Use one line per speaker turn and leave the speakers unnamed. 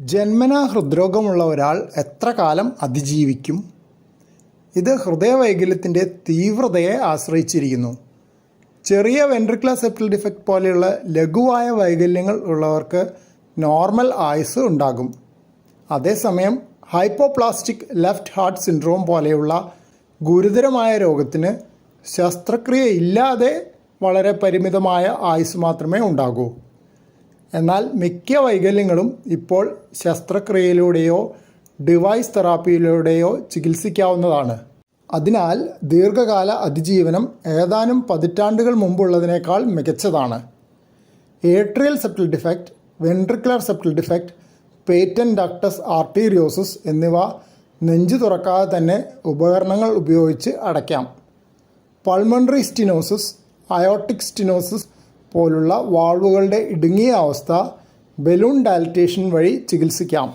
ജന്മനാ ഹൃദ്രോഗമുള്ള ഒരാൾ എത്ര കാലം അതിജീവിക്കും? ഇത് ഹൃദയവൈകല്യത്തിന്റെ തീവ്രതയെ ആശ്രയിച്ചിരിക്കുന്നു. ചെറിയ വെൻട്രിക്കുലർ സെപ്റ്റൽ ഡിഫക്റ്റ് പോലെയുള്ള ലഘുവായ വൈകല്യങ്ങൾ ഉള്ളവർക്ക് നോർമൽ ആയുസ് ഉണ്ടാകും. അതേസമയം ഹൈപ്പോപ്ലാസ്റ്റിക് ലെഫ്റ്റ് ഹാർട്ട് സിൻഡ്രോം പോലെയുള്ള ഗുരുതരമായ രോഗത്തിന് ശസ്ത്രക്രിയ ഇല്ലാതെ വളരെ പരിമിതമായ ആയുസ് മാത്രമേ ഉണ്ടാകൂ. എന്നാൽ മിക്ക വൈകല്യങ്ങളും ഇപ്പോൾ ശസ്ത്രക്രിയയിലൂടെയോ ഡിവൈസ് തെറാപ്പിയിലൂടെയോ ചികിത്സിക്കാവുന്നതാണ്. അതിനാൽ ദീർഘകാല അതിജീവനം ഏതാനും പതിറ്റാണ്ടുകൾ മുമ്പുള്ളതിനേക്കാൾ മികച്ചതാണ്. Atrial septal defect ventricular septal defect patent ductus arteriosus എന്നിവ നെഞ്ചു തുറക്കാതെ തന്നെ ഉപകരണങ്ങൾ ഉപയോഗിച്ച് അടയ്ക്കാം. പൾമണറി സ്റ്റിനോസിസ് അയോട്ടിക് സ്റ്റിനോസിസ് പോലുള്ള വാൾവുകളുടെ ഇടുങ്ങിയ അവസ്ഥ ബലൂൺ ഡയലറ്റേഷൻ വഴി ചികിത്സിക്കാം.